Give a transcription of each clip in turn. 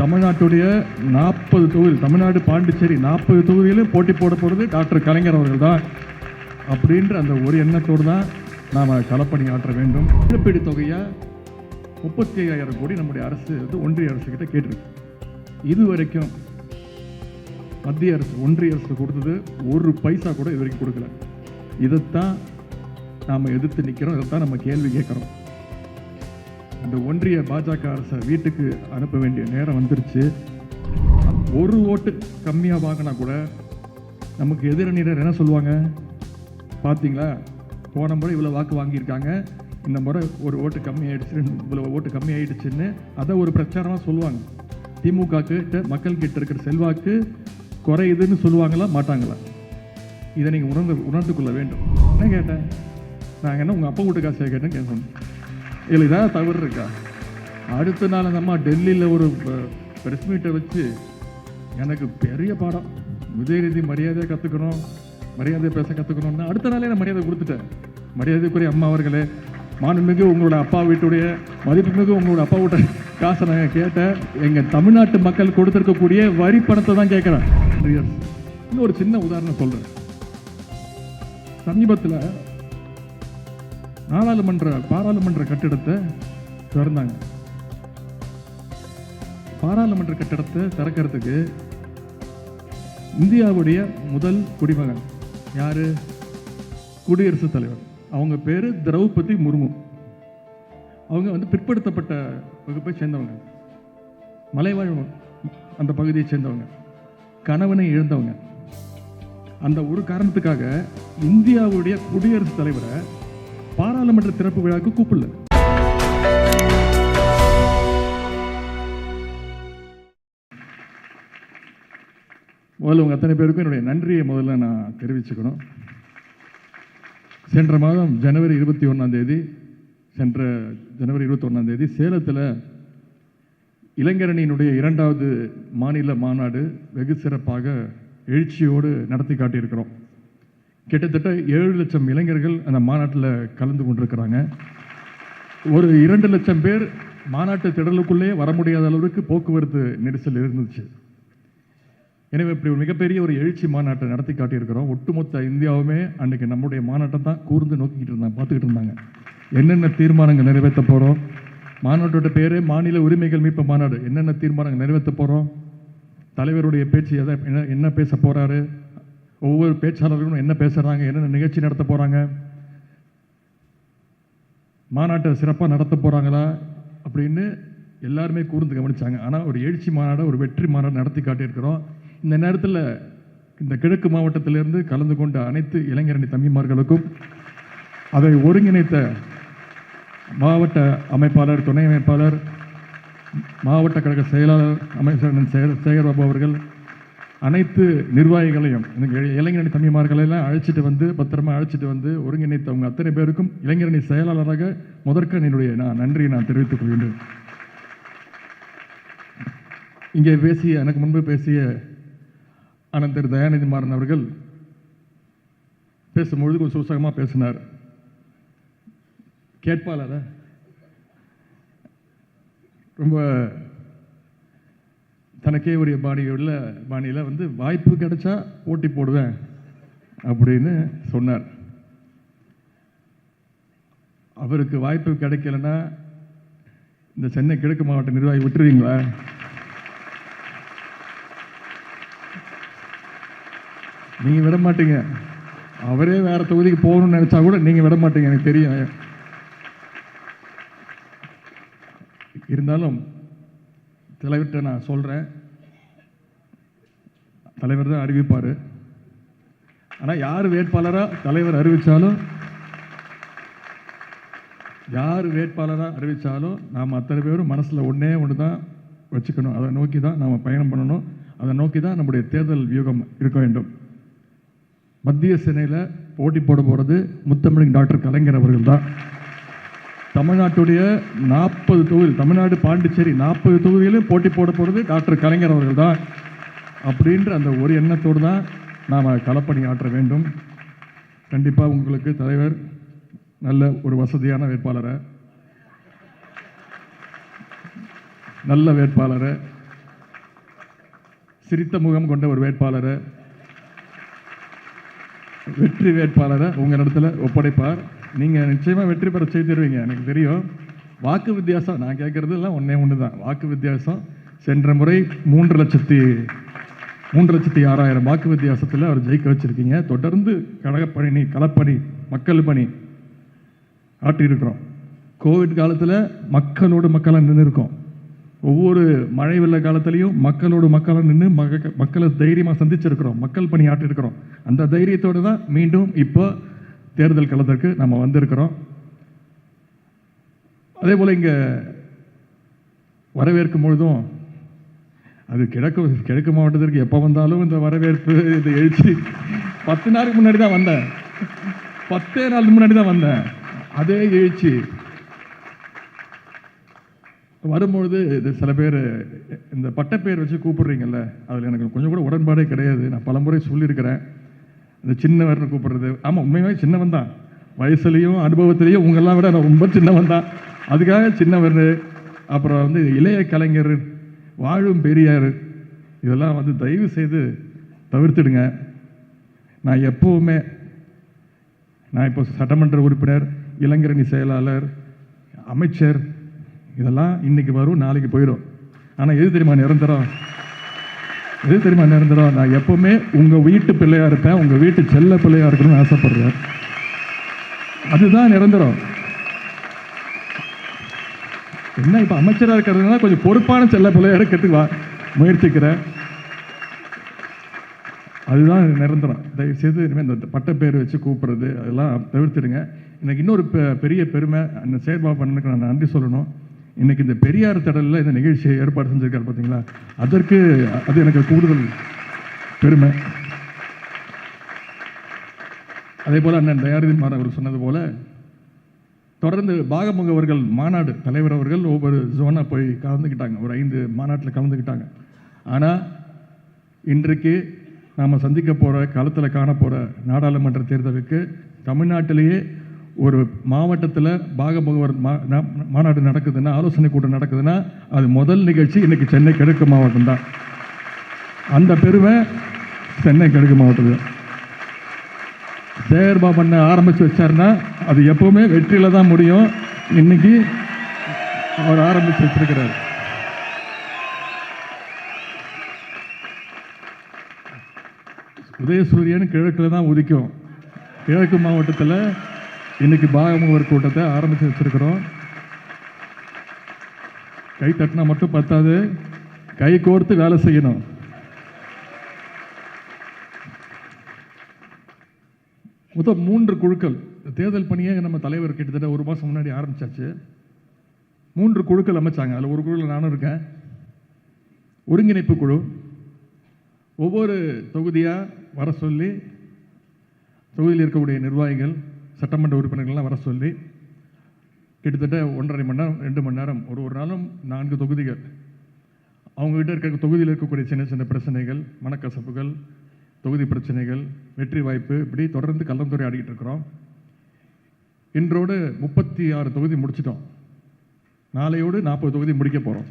தமிழ்நாட்டுடைய நாற்பது தொகுதி தமிழ்நாடு பாண்டிச்சேரி நாற்பது தொகுதியிலும் போட்டி போட போகிறது டாக்டர் கலைஞர் அவர்கள் தான் அப்படின்ற அந்த ஒரு எண்ணத்தோடு தான் நாம் களப்பணி ஆற்ற வேண்டும். இழப்பீடு தொகையை முப்பத்தி ஐயாயிரம் கோடி நம்முடைய அரசு வந்து ஒன்றிய அரசு கிட்ட கேட்டிருக்கு. இது வரைக்கும் மத்திய அரசு ஒன்றிய அரசு கொடுத்தது ஒரு பைசா கூட இது வரைக்கும் கொடுக்கல. இதைத்தான் நாம் எதிர்த்து நிற்கிறோம் இதைத்தான் நம்ம கேள்வி கேட்குறோம். இந்த ஒன்றிய பாஜக அரசை வீட்டுக்கு அனுப்ப வேண்டிய நேரம் வந்துருச்சு. ஒரு ஓட்டு கம்மியாக வாங்கினா கூட நமக்கு எதிரணியினர் என்ன சொல்லுவாங்க? பார்த்தீங்களா போன முறை இவ்வளோ வாக்கு வாங்கியிருக்காங்க. இந்த முறை ஒரு ஓட்டு கம்மி இவ்வளோ ஓட்டு கம்மியாயிடுச்சுன்னு அதை ஒரு பிரச்சாரமாக சொல்லுவாங்க. திமுக கிட்ட மக்கள் கிட்ட இருக்கிற செல்வாக்கு குறையுதுன்னு சொல்லுவாங்களா? மாட்டாங்களா? இதை நீங்கள் உணர்ந்து உணர்ந்து கொள்ள வேண்டும். என்ன கேட்டேன்? நாங்கள் என்ன உங்கள் அப்பா வீட்டு காசை கேட்டேன்னு கேட்கணும். இதில் ஏதாவது தவறு இருக்கா? அடுத்த நாள் அந்த அம்மா டெல்லியில் ஒரு ப்ரெஸ் மீட்டை வச்சு எனக்கு பெரிய பாடம். உதயநிதி மரியாதையை கற்றுக்கணும் மரியாதை பேச கற்றுக்கணும்னு அடுத்த நாளே நான் மரியாதை கொடுத்துட்டேன். மரியாதைக்குரிய அம்மா அவர்களே மாண்புமிகு உங்களோட அப்பா வீட்டுடைய மதிப்புமிகு உங்களோட அப்பா காசை நான் கேட்டேன். எங்கள் தமிழ்நாட்டு மக்கள் கொடுத்துருக்கக்கூடிய வரி பணத்தை தான் கேட்குறேன். இன்னும் ஒரு சின்ன உதாரணம் சொல்கிறேன் சமீபத்தில் நாடாளுமன்ற பாராளுமன்ற கட்டிடத்தை திறந்தாங்க. பாராளுமன்ற கட்டிடத்தை திறக்கிறதுக்கு இந்தியாவுடைய முதல் குடிமகன் யாரு? குடியரசுத் தலைவர். அவங்க பேரு திரௌபதி முர்மு. அவங்க வந்து பிற்படுத்தப்பட்ட வகுப்பை சேர்ந்தவங்க. மலைவாழ் அந்த பகுதியை சேர்ந்தவங்க. கணவனை இழந்தவங்க. அந்த ஒரு காரணத்துக்காக இந்தியாவுடைய குடியரசுத் தலைவரை பாராளுமன்ற திறப்பு விழாவுக்கு கூப்பிடல. முதல்ல உங்கள் அத்தனை பேருக்கும் என்னுடைய நன்றியை முதல்ல நான் தெரிவிச்சுக்கணும். சென்ற மாதம் ஜனவரி இருபத்தி ஒன்றாந்தேதி சென்ற ஜனவரி இருபத்தி ஒன்றாந்தேதி சேலத்தில் இளைஞரணியினுடைய இரண்டாவது மாநில மாநாடு வெகு சிறப்பாக எழுச்சியோடு நடத்தி காட்டியிருக்கிறோம். கிட்டத்தட்ட ஏழு லட்சம் இளைஞர்கள் அந்த மாநாட்டில் கலந்து கொண்டிருக்கிறாங்க. ஒரு இரண்டு லட்சம் பேர் மாநாட்டு திடலுக்குள்ளே வர முடியாத அளவுக்கு போக்குவரத்து நெரிசல் இருந்துச்சு. எனவே இப்படி ஒரு மிகப்பெரிய ஒரு எழுச்சி மாநாட்டை நடத்தி காட்டியிருக்கிறோம். ஒட்டுமொத்த இந்தியாவுமே அன்றைக்கி நம்முடைய மாநாட்டை தான் கூர்ந்து நோக்கிக்கிட்டு இருந்தாங்க பார்த்துக்கிட்டு இருந்தாங்க. என்னென்ன தீர்மானங்கள் நிறைவேற்ற போகிறோம் மாநாட்டோட பேரே மாநில உரிமைகள் மீட்பு மாநாடு. என்னென்ன தீர்மானங்கள் நிறைவேற்ற போகிறோம் தலைவருடைய பேச்சு எதை என்ன என்ன பேச போகிறாரு ஒவ்வொரு பேச்சாளர்களும் என்ன பேசுகிறாங்க என்னென்ன நிகழ்ச்சி நடத்த போகிறாங்க மாநாட்டை சிறப்பாக நடத்த போகிறாங்களா அப்படின்னு எல்லாருமே கூர்ந்து கவனிச்சாங்க. ஆனால் ஒரு எழுச்சி மாநாடை ஒரு வெற்றி மாநாடு நடத்தி காட்டியிருக்கிறோம். இந்த நேரத்தில் இந்த கிழக்கு மாவட்டத்திலிருந்து கலந்து கொண்ட அனைத்து இளைஞரணி தம்பிமார்களுக்கும் அதை ஒருங்கிணைத்த மாவட்ட அமைப்பாளர் துணை அமைப்பாளர் மாவட்ட கழக செயலாளர் அமைச்சர் சேகர் பாபு அவர்கள் அனைத்து நிர்வாகிகளையும் இளைஞரணி தம்பிமார்களெல்லாம் அழைச்சிட்டு வந்து பத்திரமா அழைச்சிட்டு வந்து ஒருங்கிணைத்தவங்க அத்தனை பேருக்கும் இளைஞரணி செயலாளராக முதற்க என்னுடைய நான் நன்றியை நான் தெரிவித்துக் கொள்கின்றேன். இங்கே பேசிய எனக்கு முன்பு பேசிய அனந்தர் தயாநிதி மாறன் அவர்கள் பேசும்பொழுது கொஞ்சம் சூசகமாக பேசினார். கேட்பாளரா? ரொம்ப தனக்கே உரிய பாணியுள்ள பாணியில் வந்து வாய்ப்பு கிடைச்சா ஓட்டி போடுவேன் அப்படின்னு சொன்னார். அவருக்கு வாய்ப்பு கிடைக்கலன்னா இந்த சென்னை கிழக்கு மாவட்ட நிர்வாகி விட்டுருவீங்களா? நீங்கள் விட மாட்டீங்க. அவரே வேற தொகுதிக்கு போகணும்னு நினச்சா கூட நீங்கள் விட மாட்டீங்க எனக்கு தெரியும். இருந்தாலும் தலைவர்கிட்ட நான் சொல்கிறேன் தலைவர் தான் அறிவிப்பார். ஆனால் யார் வேட்பாளராக தலைவர் அறிவித்தாலும் யார் வேட்பாளராக அறிவித்தாலும் நாம் அத்தனை பேரும் மனசில் ஒன்றே ஒன்று தான் வச்சுக்கணும். அதை நோக்கி தான் நாம் பயணம் பண்ணணும். அதை நோக்கி தான் நம்முடைய தேர்தல் வியூகம் இருக்க வேண்டும். மத்திய சென்னையில் போட்டி போட போகிறது முத்தமிழ் டாக்டர் கலைஞர் அவர்கள் தான். தமிழ்நாட்டுடைய நாற்பது தொகுதி தமிழ்நாடு பாண்டிச்சேரி நாற்பது தொகுதியிலும் போட்டி போட போகிறது டாக்டர் கலைஞர் அவர்கள் தான் அப்படின்ற அந்த ஒரு எண்ணத்தோடு தான் நாம் களப்பணி ஆற்ற வேண்டும். கண்டிப்பாக உங்களுக்கு தலைவர் நல்ல ஒரு வசதியான வேட்பாளரை நல்ல வேட்பாளரை சிரித்த முகம் கொண்ட ஒரு வேட்பாளரை வெற்றி வேட்பாளரை உங்கள் இடத்துல ஒப்படைப்பார். நீங்கள் நிச்சயமாக வெற்றி பெற செய்திருவீங்க. எனக்கு தெரியும். வாக்கு வித்தியாசம் நான் கேட்குறதுலாம் ஒன்றே ஒன்று தான். வாக்கு வித்தியாசம் சென்ற முறை மூன்று லட்சத்தி மூன்று லட்சத்தி ஆறாயிரம் வாக்கு வித்தியாசத்தில் அவர் ஜெயிக்க வச்சுருக்கீங்க. தொடர்ந்து கழகப்பணி களப்பணி மக்கள் பணி ஆட்டியிருக்கிறோம் கோவிட் காலத்தில் மக்களோடு மக்களாக நின்று இருக்கோம். ஒவ்வொரு மழை வெள்ள காலத்துலேயும் மக்களோடு மக்களாக நின்று மக மக்களை தைரியமாக சந்திச்சிருக்கிறோம். மக்கள் பணி ஆட்டிருக்கிறோம் அந்த தைரியத்தோடு தான் மீண்டும் இப்போ தேர்தல் களத்திற்கு நம்ம வந்திருக்கிறோம். அதே போல் இங்கே வரவேற்கும் பொழுதும் அது கிழக்கு கிழக்கு மாவட்டத்திற்கு எப்போ வந்தாலும் இந்த வரவேற்பு இந்த எழுச்சி பத்து நாளுக்கு முன்னாடி தான் வந்தேன். பத்தே நாளுக்கு முன்னாடி தான் வந்தேன். அதே எழுச்சி. வரும்பொழுது இது சில பேர் இந்த பட்டப்பேர் வச்சு கூப்பிடுறீங்கல்ல அதில் எனக்கு கொஞ்சம் கூட உடன்பாடே கிடையாது. நான் பலமுறை சொல்லியிருக்கிறேன். இந்த சின்னவர்னு கூப்பிட்றது. ஆமாம் உண்மையாகவே சின்னவன் தான். வயசுலேயும் அனுபவத்திலையும் உங்கெல்லாம் விட நான் ரொம்ப சின்னவன் தான். அதுக்காக சின்னவர் அப்புறம் வந்து இளைய கலைஞர் வாழும் பெரியார் இதெல்லாம் வந்து தயவு செய்து தவிர்த்துடுங்க. நான் எப்போவுமே நான் இப்போ சட்டமன்ற உறுப்பினர் இளைஞரணி செயலாளர் அமைச்சர் இதெல்லாம் இன்னைக்கு வரும் நாளைக்கு போயிடும். ஆனால் எது தெரியுமா நிரந்தரம்? எது தெரியுமா நிரந்தரம் நான் எப்போவுமே உங்கள் வீட்டு பிள்ளையாக இருப்பேன் உங்கள் வீட்டு செல்ல பிள்ளையாக இருக்கணும்னு ஆசைப்படுறேன். அதுதான் நிரந்தரம். என்ன இப்போ அமைச்சராக இருக்கிறதுனால கொஞ்சம் பொறுப்பான செல்ல பிள்ளையாக இருக்கிறதுக்கு வா முயற்சிக்கிறேன். அதுதான் நிரந்தரம். தயவுசெய்து இனிமேல் இந்த பட்டப்பேர் வச்சு கூப்பிட்றது அதெல்லாம் தவிர்த்துடுங்க. எனக்கு இன்னொரு பெ- பெரிய பெருமை அந்த செயற்பாடு பண்ணனுக்கு நான் நன்றி சொல்லணும். இன்றைக்கி இந்த பெரியார் தடலில் இந்த நிகழ்ச்சியை ஏற்பாடு செஞ்சுருக்காரு பார்த்தீங்களா அதற்கு அது எனக்கு கூடுதல் பெருமை. அதே போல் அண்ணன் தயாரிதிமார் அவர் சொன்னது போல் தொடர்ந்து பாகமுகவர்கள் மாநாடு தலைவர் அவர்கள் ஒவ்வொரு ஜோனாக போய் கலந்துக்கிட்டாங்க. ஒரு ஐந்து மாநாட்டில் கலந்துக்கிட்டாங்க. ஆனால் இன்றைக்கு நாம் சந்திக்க போகிற களத்தில் காண போகிற நாடாளுமன்ற தேர்தலுக்கு தமிழ்நாட்டிலேயே ஒரு மாவட்டத்தில் பாகபகவர் மா மாநாடு நடக்குதுன்னா ஆலோசனை கூட்டம் நடக்குதுன்னா அது முதல் நிகழ்ச்சி இன்றைக்கி சென்னை கிழக்கு மாவட்டம் தான். அந்த பெருமை சென்னை கிழக்கு மாவட்டத்தில். சேர்பா பண்ண ஆரம்பித்து வச்சாருன்னா அது எப்போவுமே வெற்றியில் தான் முடியும். இன்னைக்கு அவர் ஆரம்பித்து வச்சிருக்கிறார். உதயசூரியன் கிழக்கில் தான் உதிக்கும். கிழக்கு மாவட்டத்தில் இன்னைக்கு பாகமுகர் கூட்டத்தை ஆரம்பிச்சு வச்சிருக்கிறோம். கை தட்டினா மட்டும் பத்தாது. கை கோர்த்து வேலை செய்யணும். மொத்தம் மூன்று குழுக்கள். தேர்தல் பணியை நம்ம தலைவர் கிட்டத்தட்ட ஒரு மாதம் முன்னாடி ஆரம்பிச்சாச்சு. மூன்று குழுக்கள் அமைச்சாங்க. அதில் ஒரு குழுவில் நானும் இருக்கேன். ஒருங்கிணைப்பு குழு. ஒவ்வொரு தொகுதியாக வர சொல்லி தொகுதியில் இருக்கக்கூடிய நிர்வாகிகள் சட்டமன்ற உறுப்பினர்கள்லாம் வர சொல்லி கிட்டத்தட்ட ஒன்றரை மணி நேரம் ரெண்டு மணி நேரம் ஒரு ஒரு நாளும் நான்கு தொகுதிகள். அவங்ககிட்ட இருக்க தொகுதியில் இருக்கக்கூடிய சின்ன சின்ன பிரச்சனைகள் மனக்கசப்புகள் தொகுதி பிரச்சனைகள் வெற்றி வாய்ப்பு இப்படி தொடர்ந்து கலந்துரையாடிக்கிட்டு இருக்கிறோம். இன்றோடு முப்பத்தி ஆறு தொகுதி முடிச்சிட்டோம். நாளையோடு நாற்பது தொகுதி முடிக்க போகிறோம்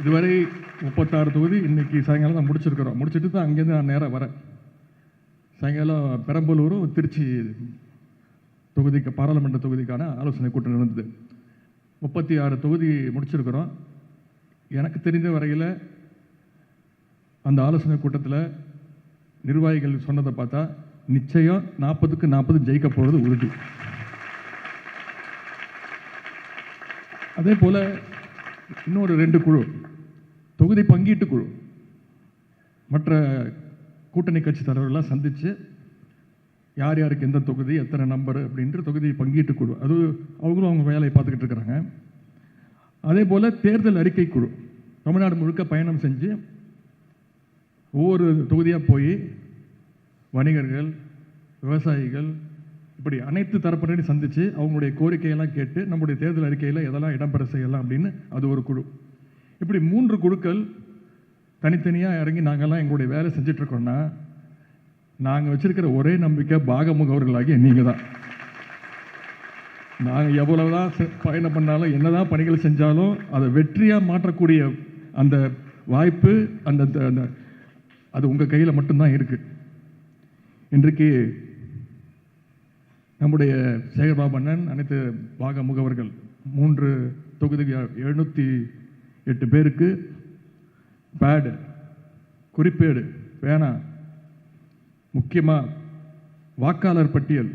இதுவரை முப்பத்தாறு தொகுதி இன்னைக்கு சாயங்காலம் தான் முடிச்சிருக்கிறோம். முடிச்சுட்டு தான் அங்கேருந்து நான் நேராக வரேன். சாயங்காலம் பெரம்பலூரும் திருச்சி தொகுதிக்கு பாராளுமன்ற தொகுதிக்கான ஆலோசனை கூட்டம் நடந்தது. முப்பத்தி ஆறு தொகுதி முடிச்சிருக்கிறோம். எனக்கு தெரிந்த வரையில் அந்த ஆலோசனை கூட்டத்தில் நிர்வாகிகள் சொன்னதை பார்த்தா நிச்சயம் நாற்பதுக்கு நாற்பது ஜெயிக்க போகிறது உறுதி. அதே போல் இன்னொரு ரெண்டு குழு தொகுதி பங்கீட்டு குழு. மற்ற கூட்டணி கட்சி தலைவர்கள்லாம் சந்தித்து யார் யாருக்கு எந்த தொகுதி எத்தனை நம்பர் அப்படின்ற தொகுதி பங்கீட்டு குழு. அது அவங்களும் அவங்க வேலையை பார்த்துக்கிட்டு இருக்கிறாங்க. அதே போல் தேர்தல் அறிக்கை குழு. தமிழ்நாடு முழுக்க பயணம் செஞ்சு ஒவ்வொரு தொகுதியாக போய் வணிகர்கள் விவசாயிகள் இப்படி அனைத்து தரப்பினரையும் சந்தித்து அவங்களுடைய கோரிக்கையெல்லாம் கேட்டு நம்முடைய தேர்தல் அறிக்கையில் எதெல்லாம் இடம்பெற செய்யலாம் அப்படின்னு அது ஒரு குழு. இப்படி மூன்று குழுக்கள் தனித்தனியாக இறங்கி நாங்கள்லாம் எங்களுடைய வேலை செஞ்சுட்டு இருக்கோம்னா நாங்கள் வச்சுருக்கிற ஒரே நம்பிக்கை பாகமுகவர்களாகிய நீங்கள் தான். நாங்கள் எவ்வளவுதான் செ- பயணம் பண்ணாலும் என்னதான் பணிகள் செஞ்சாலும் அதை வெற்றியாக மாற்றக்கூடிய அந்த வாய்ப்பு அந்த அந்த அது உங்கள் கையில் மட்டும்தான் இருக்குது இன்றைக்கு நம்முடைய சேகர்பாபு அண்ணன் அனைத்து பாக முகவர்கள் மூன்று தொகுதி எழுநூற்றி எட்டு பேருக்கு பேடு குறிப்பேடு. பேனா முக்கியமாக வாக்காளர் பட்டியல்.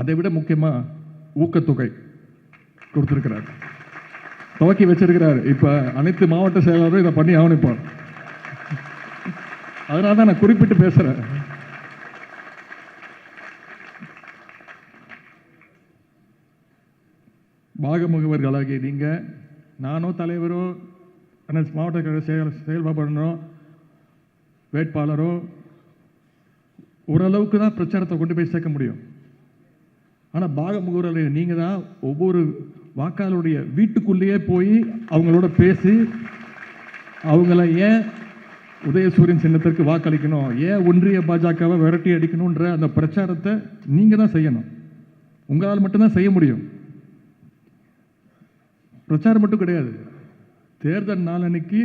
அதை விட முக்கியமாக ஊக்கத்தொகை கொடுத்துருக்கிறார். துவக்கி வச்சிருக்கிறார். இப்போ அனைத்து மாவட்ட செயலாளரும் இதை பண்ணி ஆவணிப்பார். அதனால தான் நான் குறிப்பிட்டு பேசுகிறேன் பாகமுகவர்களாகிய நீங்கள் நானோ தலைவரோ அனைத்து மாவட்ட கழக செயல் செயல்பாடுனோ வேட்பாளரோ ஓரளவுக்கு தான் பிரச்சாரத்தை கொண்டு போய் சேர்க்க முடியும். ஆனால் பாகமுகூரில் நீங்கள் தான் ஒவ்வொரு வாக்காளருடைய வீட்டுக்குள்ளேயே போய் அவங்களோட பேசி அவங்கள ஏன் உதயசூரியன் சின்னத்திற்கு வாக்களிக்கணும்? ஏன் ஒன்றிய பாஜகவை விரட்டி அடிக்கணுன்ற அந்த பிரச்சாரத்தை நீங்கள் தான் செய்யணும். உங்களால் மட்டும்தான் செய்ய முடியும். பிரச்சாரம் மட்டும் கிடையாது. தேர்தல் நாளன்னைக்கு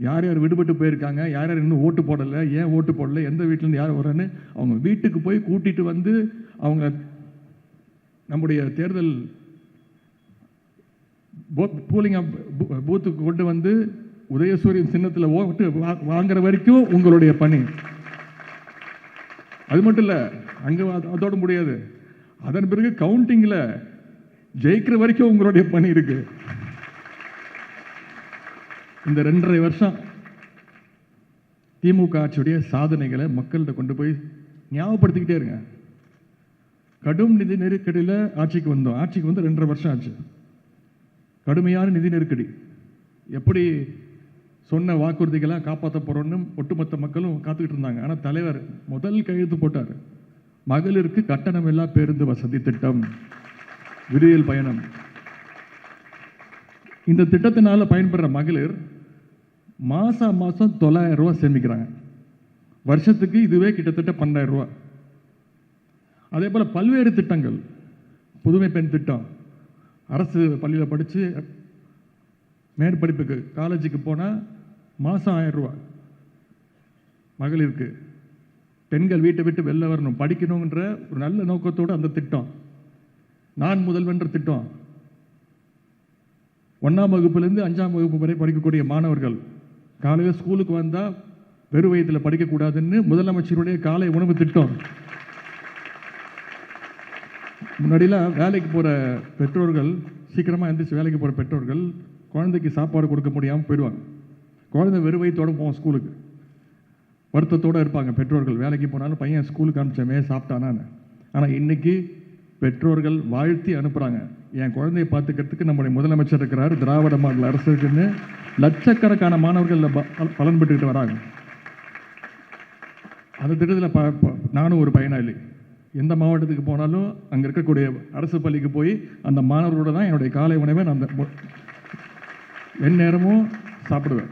யார் யார் விடுபட்டு போயிருக்காங்க யார் யார் இன்னும் ஓட்டு போடலை ஏன் ஓட்டு போடலை எந்த வீட்டிலேருந்து யார் வர்றேன்னு அவங்க வீட்டுக்கு போய் கூட்டிட்டு வந்து அவங்க நம்முடைய தேர்தல் போலிங் பூத்துக்கு கொண்டு வந்து உதயசூரியன் சின்னத்தில் ஓட்டு வா- வாங்குற வரைக்கும் உங்களுடைய பணி. அது மட்டும் இல்லை அங்கே அதோட முடியாது. அதன் பிறகு கவுண்டிங்கில் ஜெயிக்கிற வரைக்கும் உங்களுடைய பணி இருக்குது இந்த ரெண்டரை வருஷம் திமுக ஆட்சியுடைய சாதனைகளை மக்கள்கிட்ட கொண்டு போய் ஞாபகப்படுத்திக்கிட்டே இருங்க. கடும் நிதி நெருக்கடியில் ஆட்சிக்கு வந்தோம். ஆட்சிக்கு வந்து ரெண்டரை வருஷம் ஆச்சு. கடுமையான நிதி நெருக்கடி. எப்படி சொன்ன வாக்குறுதிகளாக காப்பாற்ற போகிறோன்னு ஒட்டுமொத்த மக்களும் காத்துக்கிட்டு இருந்தாங்க. ஆனால் தலைவர் முதல் கையெழுத்து போட்டார். மகளிருக்கு கட்டணமில்லா பேருந்து வசதி திட்டம். விடியல் பயணம். இந்த திட்டத்தினால பயன்பெற மகளிர் மாதம் மாதம் தொள்ளாயிரம் சேமிக்கிறாங்க. வருஷத்துக்கு இதுவே கிட்டத்தட்ட பன்னெண்டாயிரம் ரூபா அதே போல் பல்வேறு திட்டங்கள். புதுமை பெண் திட்டம். அரசு பள்ளியில் படித்து மேற்படிப்புக்கு காலேஜுக்கு போனால் மாதம் ஆயிரம் மகளிருக்கு. பெண்கள் வீட்டை விட்டு வெளில வரணும். படிக்கணுன்ற ஒரு நல்ல நோக்கத்தோடு அந்த திட்டம். நான் முதல்வன்ற திட்டம். ஒன்றாம் வகுப்புலேருந்து அஞ்சாம் வகுப்பு வரை படிக்கக்கூடிய மாணவர்கள். காலையில் ஸ்கூலுக்கு வந்தால் வெறும் வயதில் படிக்கக்கூடாதுன்னு முதலமைச்சருடைய காலை உணவு திட்டம். முன்னாடிலாம் வேலைக்கு போகிற பெற்றோர்கள் சீக்கிரமாக எந்திரிச்சு வேலைக்கு போகிற பெற்றோர்கள் குழந்தைக்கு சாப்பாடு கொடுக்க முடியாமல் போயிடுவாங்க. குழந்தை வெறும் வயிற்றோடு போவோம் ஸ்கூலுக்கு. வருத்தத்தோடு இருப்பாங்க பெற்றோர்கள். வேலைக்கு போனாலும் பையன் ஸ்கூலுக்கு அனுப்பிச்சமே சாப்பிட்டானான்னு. ஆனால் இன்றைக்கி பெற்றோர்கள் வாழ்த்தி அனுப்புகிறாங்க என் குழந்தையை பார்த்துக்கிறதுக்கு நம்முடைய முதலமைச்சர் இருக்கிறார் திராவிட மாடல் அரசுக்குன்னு லட்சக்கணக்கான மாணவர்கள் பல- பலன் பெற்றுக்கிட்டு வராங்க. அந்த திட்டத்தில் ப நானும் ஒரு பயனாளி. எந்த மாவட்டத்துக்கு போனாலும் அங்கே இருக்கக்கூடிய அரசு பள்ளிக்கு போய் அந்த மாணவர்களோட தான் என்னுடைய காலை உணவை நான் அந்த என் நேரமும் சாப்பிடுவேன்.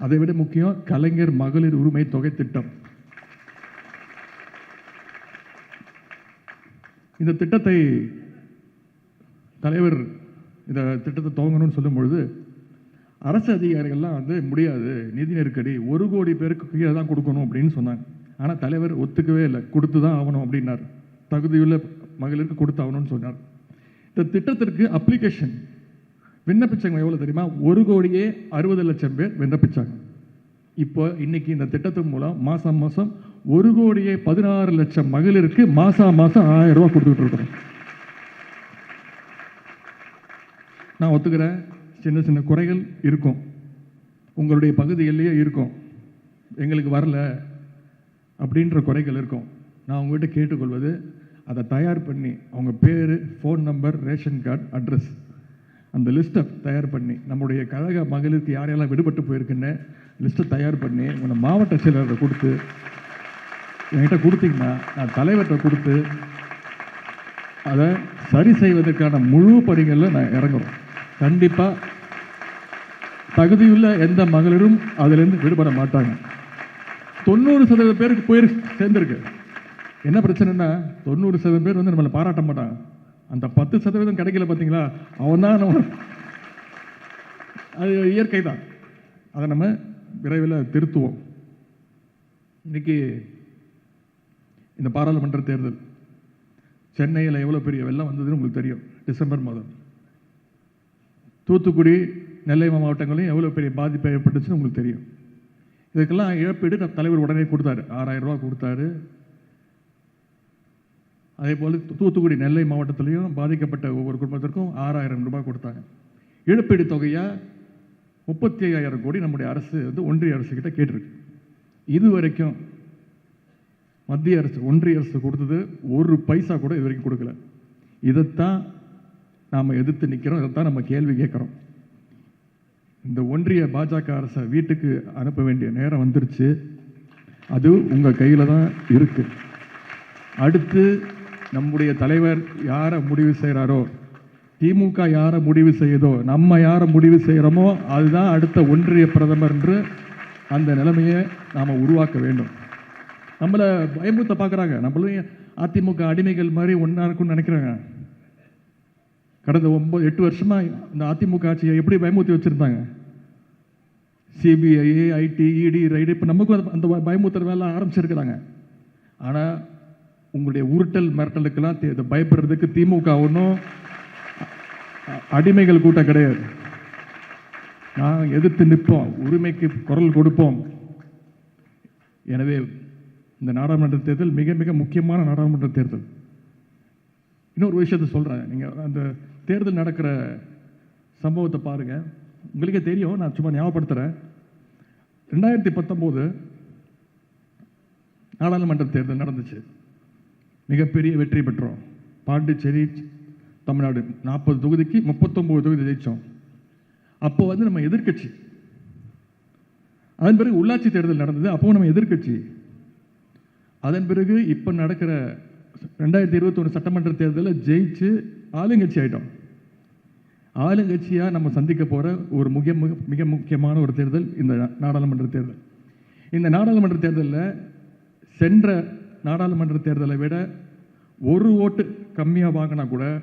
அதை விட முக்கியம் கலைஞர் மகளிர் உரிமை தொகை திட்டம். இந்த திட்டத்தை தலைவர் இந்த திட்டத்தை துவங்கணும்னு சொல்லும் பொழுது அரசு அதிகாரிகள்லாம் வந்து முடியாது நிதி நெருக்கடி ஒரு கோடி பேருக்கு கீழே தான் கொடுக்கணும் அப்படின்னு சொன்னாங்க. ஆனால் தலைவர் ஒத்துக்கவே இல்லை. கொடுத்து தான் ஆகணும் அப்படின்னார். தகுதியுள்ள மகளிருக்கு கொடுத்து ஆகணும்னு சொன்னார். இந்த திட்டத்திற்கு அப்ளிகேஷன் விண்ணப்பிச்சவங்க எவ்வளோ தெரியுமா? ஒரு கோடியே அறுபது லட்சம் பேர் விண்ணப்பிச்சாங்க. இப்போ இன்னைக்கு இந்த திட்டத்தின் மூலம் மாதம் மாதம் ஒரு கோடியே பதினாறு லட்சம் மகளிருக்கு மாசா மாசம் ஆயிரம் ரூபாய் கொடுத்துட்டு இருக்கிறோம் நான் ஒத்துக்கிறேன். சின்ன சின்ன குறைகள் இருக்கும். உங்களுடைய பகுதிகளிலேயே இருக்கும். எங்களுக்கு வரல அப்படின்ற குறைகள் இருக்கும். நான் உங்கள்கிட்ட கேட்டுக்கொள்வது அதை தயார் பண்ணி அவங்க பேர் phone number ration card address அந்த லிஸ்ட்டை தயார் பண்ணி நம்முடைய கழக மகளிருக்கு யாரையெல்லாம் விடுபட்டு போயிருக்குன்னு லிஸ்ட்டை தயார் பண்ணி உங்களை மாவட்ட செயலரை கொடுத்து என்கிட்ட கொடுத்தீங்கன்னா நான் தலைவர்கிட்ட கொடுத்து அதை சரி செய்வதற்கான முழு பணிகளில் நான் இறங்குறோம் கண்டிப்பாக தகுதியுள்ள எந்த மகளிரும் அதிலேருந்து விடுபட மாட்டாங்க. தொண்ணூறு சதவீத பேருக்கு போய் சேர்ந்துருக்கு. என்ன பிரச்சனைன்னா தொண்ணூறு சதவீதம் பேர் வந்து நம்மளை பாராட்ட மாட்டாங்க. அந்த பத்து சதவீதம் கிடைக்கல பார்த்தீங்களா அவன் தான் நம்ம அது இயற்கை தான் அதை நம்ம விரைவில் திருத்துவோம். இன்றைக்கி இந்த பாராளுமன்ற தேர்தல். சென்னையில் எவ்வளோ பெரிய வெள்ளம் வந்ததுன்னு உங்களுக்கு தெரியும் டிசம்பர் மாதம். தூத்துக்குடி நெல்லை மாவட்டங்களையும் எவ்வளோ பெரிய பாதிப்பு ஏற்பட்டுச்சுன்னு உங்களுக்கு தெரியும். இதுக்கெல்லாம் இழப்பீடு நம்ம தலைவர் உடனே கொடுத்தாரு. ஆறாயிரம் ரூபா கொடுத்தாரு. அதே போல் தூத்துக்குடி நெல்லை மாவட்டத்திலையும் பாதிக்கப்பட்ட ஒவ்வொரு குடும்பத்திற்கும் ஆறாயிரம் ரூபாய் கொடுத்தாங்க. இழப்பீடு தொகையாக முப்பத்தி ஐயாயிரம் கோடி நம்முடைய அரசு வந்து ஒன்றிய அரசு கேட்டிருக்கு. இது வரைக்கும் மத்திய அரசு ஒன்றிய அரசு கொடுத்தது ஒரு பைசா கூட இது வரைக்கும் கொடுக்கல. இதைத்தான் நாம் எதிர்த்து நிற்கிறோம் இதைத்தான் நம்ம கேள்வி கேட்குறோம். இந்த ஒன்றிய பாஜக அரசை வீட்டுக்கு அனுப்ப வேண்டிய நேரம் வந்துருச்சு. அது உங்கள் கையில் தான் இருக்குது அடுத்து நம்முடைய தலைவர் யாரை முடிவு செய்கிறாரோ திமுக யாரை முடிவு செய்யுதோ நம்ம யாரை முடிவு செய்கிறோமோ அதுதான் அடுத்த ஒன்றிய பிரதமர் என்று அந்த நிலைமையை நாம் உருவாக்க வேண்டும். நம்மளை பயமுறுத்த பார்க்குறாங்க. நம்மளும் அதிமுக அடிமைகள் மாதிரி ஒன்றா இருக்கும்னு நினைக்கிறாங்க. கடந்த ஒம்பது எட்டு வருஷமாக இந்த அதிமுக ஆட்சியை எப்படி பயமுறுத்தி வச்சுருந்தாங்க? சிபிஐ ஐடி இடி ரைடு இப்போ நமக்கும் அந்த- அந்த பயமுறுத்துற வேலை ஆரம்பிச்சிருக்கிறாங்க. ஆனால் உங்களுடைய உருட்டல் மிரட்டலுக்கெல்லாம் தே- பயப்படுறதுக்கு திமுக ஒன்றும் அடிமைகள் கூட்டம் கிடையாது. நான் எதிர்த்து நிற்போம். உரிமைக்கு குரல் கொடுப்போம். எனவே இந்த நாடாளுமன்ற தேர்தல் மிக மிக முக்கியமான நாடாளுமன்ற தேர்தல். இன்னொரு விஷயத்தை சொல்கிறேன் நீங்கள் அந்த தேர்தல் நடக்கிற சம்பவத்தை பாருங்கள் உங்களுக்கே தெரியும் நான் சும்மா ஞாபகப்படுத்துகிறேன் ரெண்டாயிரத்தி பத்தொம்போது நாடாளுமன்ற தேர்தல் நடந்துச்சு. மிகப்பெரிய வெற்றி பெற்றோம். பாண்டிச்சேரி தமிழ்நாடு நாற்பது தொகுதிக்கு முப்பத்தொம்போது தொகுதி ஜெயித்தோம் அப்போ வந்து நம்ம எதிர்க்கட்சி. அதன் பிறகு உள்ளாட்சி தேர்தல் நடந்தது அப்போ நம்ம எதிர்க்கட்சி. அதன் பிறகு இப்போ நடக்கிற ரெண்டாயிரத்தி இருபத்தொன்று சட்டமன்ற தேர்தலில் ஜெயிச்சு ஆளுங்கட்சி ஆகிட்டோம் ஆளுங்கட்சியாக நம்ம சந்திக்க போகிற ஒரு முக மிக- மிக முக்கியமான ஒரு தேர்தல் இந்த நாடாளுமன்ற தேர்தல். இந்த நாடாளுமன்ற தேர்தலில் சென்ற நாடாளுமன்ற தேர்தலை விட ஒரு ஓட்டு கம்மியாக வாங்கினா கூட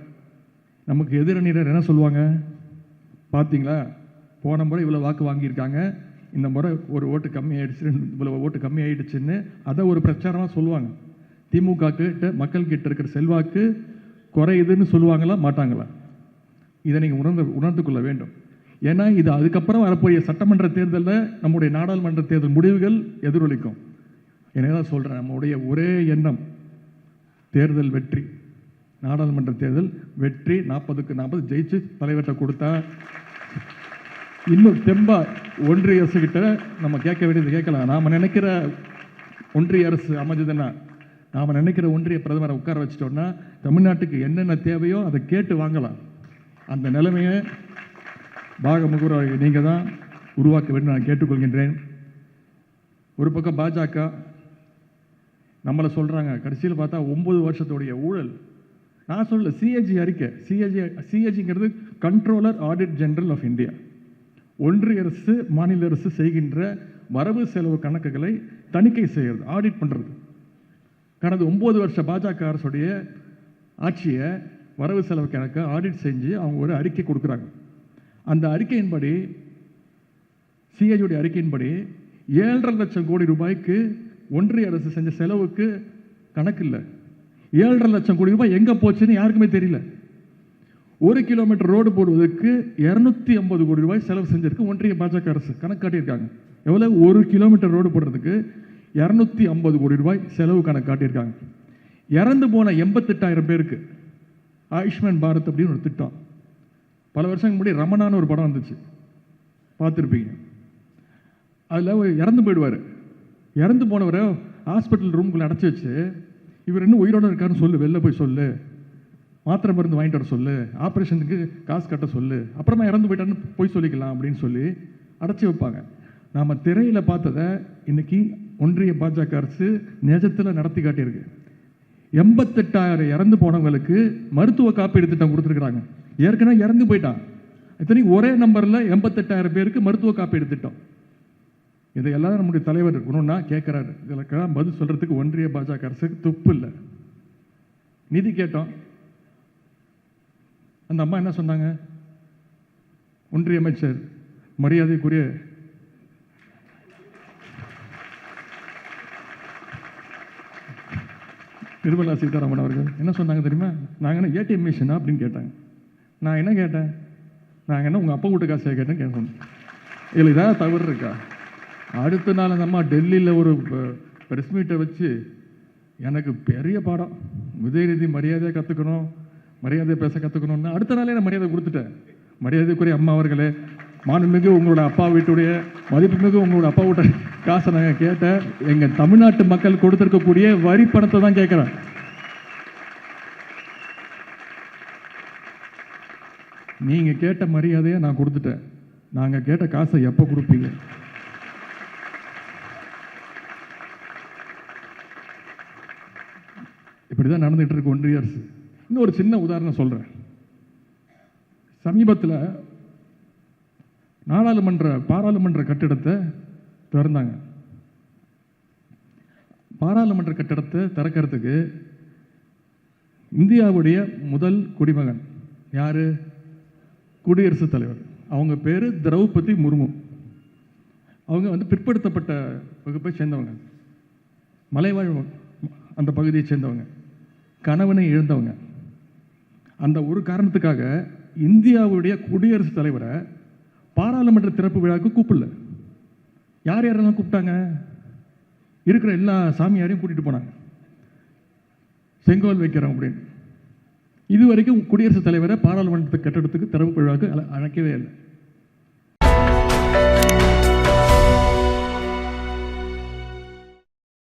நமக்கு எதிரணியினர் என்ன சொல்லுவாங்க? பார்த்தீங்களா போன முறை இவ்வளோ வாக்கு வாங்கியிருக்காங்க. இந்த முறை ஒரு ஓட்டு கம்மி இவ்வளோ ஓட்டு கம்மி ஆயிடுச்சுன்னு அதை ஒரு பிரச்சாரமாக சொல்லுவாங்க. திமுக கிட்ட மக்கள் கிட்ட இருக்கிற செல்வாக்கு குறையுதுன்னு சொல்லுவாங்களா? மாட்டாங்களா? இதை நீங்கள் உணர்ந்து உணர்ந்து கொள்ள வேண்டும். ஏன்னா இது அதுக்கப்புறம் வரப்போகிற சட்டமன்ற தேர்தலில் நம்முடைய நாடாளுமன்ற தேர்தல் முடிவுகள் எதிரொலிக்கும். எனவே தான் சொல்கிறேன் நம்முடைய ஒரே எண்ணம் தேர்தல் வெற்றி. நாடாளுமன்ற தேர்தல் வெற்றி நாற்பதுக்கு நாற்பது ஜெயிச்சு தலைவர்கிட்ட கொடுத்தா இன்னும் தெம்பா ஒன்றிய அரசு நம்ம கேட்க வேண்டியது கேட்கலாம். நாம் நினைக்கிற ஒன்றிய அரசு அமைஞ்சதுன்னா நாம் நினைக்கிற ஒன்றிய பிரதமரை உட்கார வச்சிட்டோம்னா தமிழ்நாட்டுக்கு என்னென்ன தேவையோ அதை கேட்டு வாங்கலாம். அந்த நிலைமையை பாக முகவராக நீங்கள் தான் உருவாக்க வேண்டும். நான் கேட்டுக்கொள்கின்றேன். ஒரு பக்கம் பாஜக நம்மளை சொல்கிறாங்க கடைசியில் பார்த்தா ஒன்பது வருஷத்துடைய ஊழல். நான் சொல்ல சிஏஜி அறிக்கை. CAG சிஏஜிங்கிறது controller audit general of India ஒன்றிய அரசு மாநில அரசு செய்கின்ற வரவு செலவு கணக்குகளை தணிக்கை செய்கிறது ஆடிட் பண்ணுறது கடந்த ஒம்பது வருஷ பாஜக அரசுடைய ஆட்சியை வரவு செலவு கணக்கை ஆடிட் செஞ்சு அவங்க ஒரு அறிக்கை கொடுக்குறாங்க. அந்த அறிக்கையின்படி சிஐடியுடைய அறிக்கையின்படி ஏழரை லட்சம் கோடி ரூபாய்க்கு ஒன்றிய அரசு செஞ்ச செலவுக்கு கணக்கு இல்லை. ஏழரை லட்சம் கோடி ரூபாய் எங்கே போச்சுன்னு யாருக்குமே தெரியல. ஒரு கிலோமீட்டர் ரோடு போடுவதற்கு இரநூத்தி ஐம்பது கோடி ரூபாய் செலவு செஞ்சிருக்கு ஒன்றிய பாஜக அரசு. கணக்கு காட்டியிருக்காங்க. எவ்வளோ ஒரு கிலோமீட்டர் ரோடு போடுறதுக்கு இரநூத்தி ஐம்பது கோடி ரூபாய் செலவு கணக்கு காட்டியிருக்காங்க. இறந்து போன எண்பத்தெட்டாயிரம் பேருக்கு ஆயுஷ்மான் பாரத் அப்படின்னு ஒரு திட்டம். பல வருஷம் முன்னாடி ரமணான்னு ஒரு படம் வந்துச்சு. பார்த்துருப்பீங்க. அதில் இறந்து போயிடுவார். இறந்து போனவரை ஹாஸ்பிட்டல் ரூம்குள்ளே அடைச்சி வச்சு இவர் இன்னும் உயிரோட இருக்காருன்னு சொல்லு வெளில போய் சொல்லு. மாத்திரை மருந்து வாங்கிட்டு வர சொல்லு ஆப்ரேஷனுக்கு காசு கட்ட சொல்லு அப்புறமா இறந்து போயிட்டான்னு போய் சொல்லிக்கலாம் அப்படின்னு சொல்லி அடைச்சி வைப்பாங்க. நாம் திரையில் பார்த்ததை இன்னைக்கு ஒன்றிய பாஜக அரசு நிஜத்தில் நடத்தி காட்டியிருக்கு. எண்பத்தெட்டாயிரம் இறந்து போனவங்களுக்கு மருத்துவ காப்பீடு திட்டம் கொடுத்துருக்குறாங்க. ஏற்கனவே இறந்து போயிட்டான். இத்தனைக்கு ஒரே நம்பரில் எண்பத்தெட்டாயிரம் பேருக்கு மருத்துவ காப்பீடு திட்டம். இதையெல்லாம் நம்முடைய தலைவர் இருக்கணும்னா கேட்குறாரு இதற்கெல்லாம் பதில் சொல்கிறதுக்கு ஒன்றிய பாஜக அரசுக்கு துப்பு இல்லை. நிதி கேட்டோம். அந்த அம்மா என்ன சொன்னாங்க? ஒன்றிய அமைச்சர் மரியாதைக்குரிய நிர்மலா சீதாராமன் அவர்கள் என்ன சொன்னாங்க தெரியுமா? நாங்கள் என்ன ஏடிஎம் மிஷினா அப்படின்னு கேட்டாங்க. நான் என்ன கேட்டேன்? நாங்கள் என்ன உங்கள் அப்பா வீட்டு காசையாக கேட்டேன் கேட்கணும். இல்லை இதான் தவறு இருக்கா? அடுத்த நாள் அந்த அம்மா டெல்லியில் ஒரு ப்ரெஸ் மீட்டை வச்சு எனக்கு பெரிய பாடம். உதயநிதி மரியாதையாக கற்றுக்கணும் மரியாதை பேச கற்றுக்கணும்னு அடுத்த நாளே நான் மரியாதை கொடுத்துட்டேன். மரியாதைக்குரிய அம்மா அவர்களே மாண்புமிகு உங்களோட அப்பா வீட்டுடைய மதிப்புமிகு உங்களோட அப்பா வீட்ட காசை நாங்கள் கேட்டேன். எங்கள் தமிழ்நாட்டு மக்கள் கொடுத்துருக்கக்கூடிய வரி பணத்தை தான் கேட்குறேன். நீங்கள் கேட்ட மரியாதையை நான் கொடுத்துட்டேன். நாங்கள் கேட்ட காசை எப்போ கொடுப்பீங்க? இப்படி தான் நடந்துகிட்டு இருக்கு ஒன்றிய அரசு. இன்னும் ஒரு சின்ன உதாரணம் சொல்கிறேன் சமீபத்தில் நாடாளுமன்ற பாராளுமன்ற கட்டிடத்தை திறந்தாங்க. பாராளுமன்ற கட்டிடத்தை திறக்கிறதுக்கு இந்தியாவுடைய முதல் குடிமகன் யார்? குடியரசுத் தலைவர். அவங்க பேர் திரௌபதி முர்மு. அவங்க வந்து பிற்படுத்தப்பட்ட வகுப்பை சேர்ந்தவங்க. மலைவாழ் அந்த பகுதியை சேர்ந்தவங்க. கணவனை இழந்தவங்க. அந்த ஒரு காரணத்துக்காக இந்தியாவுடைய குடியரசுத் தலைவரை பாராளுமன்ற திறப்பு விழாவுக்கு கூப்பிடல. யார் யாரெல்லாம் கூப்பிட்டாங்க? இருக்கிற எல்லா சாமியாரையும் கூட்டிகிட்டு போனாங்க. செங்கோல் வைக்கிறோம் அப்படின்னு. இது வரைக்கும் குடியரசுத் தலைவரை பாராளுமன்ற கட்டடத்துக்கு திறப்பு விழாவுக்கு அழ- அழைக்கவே இல்லை.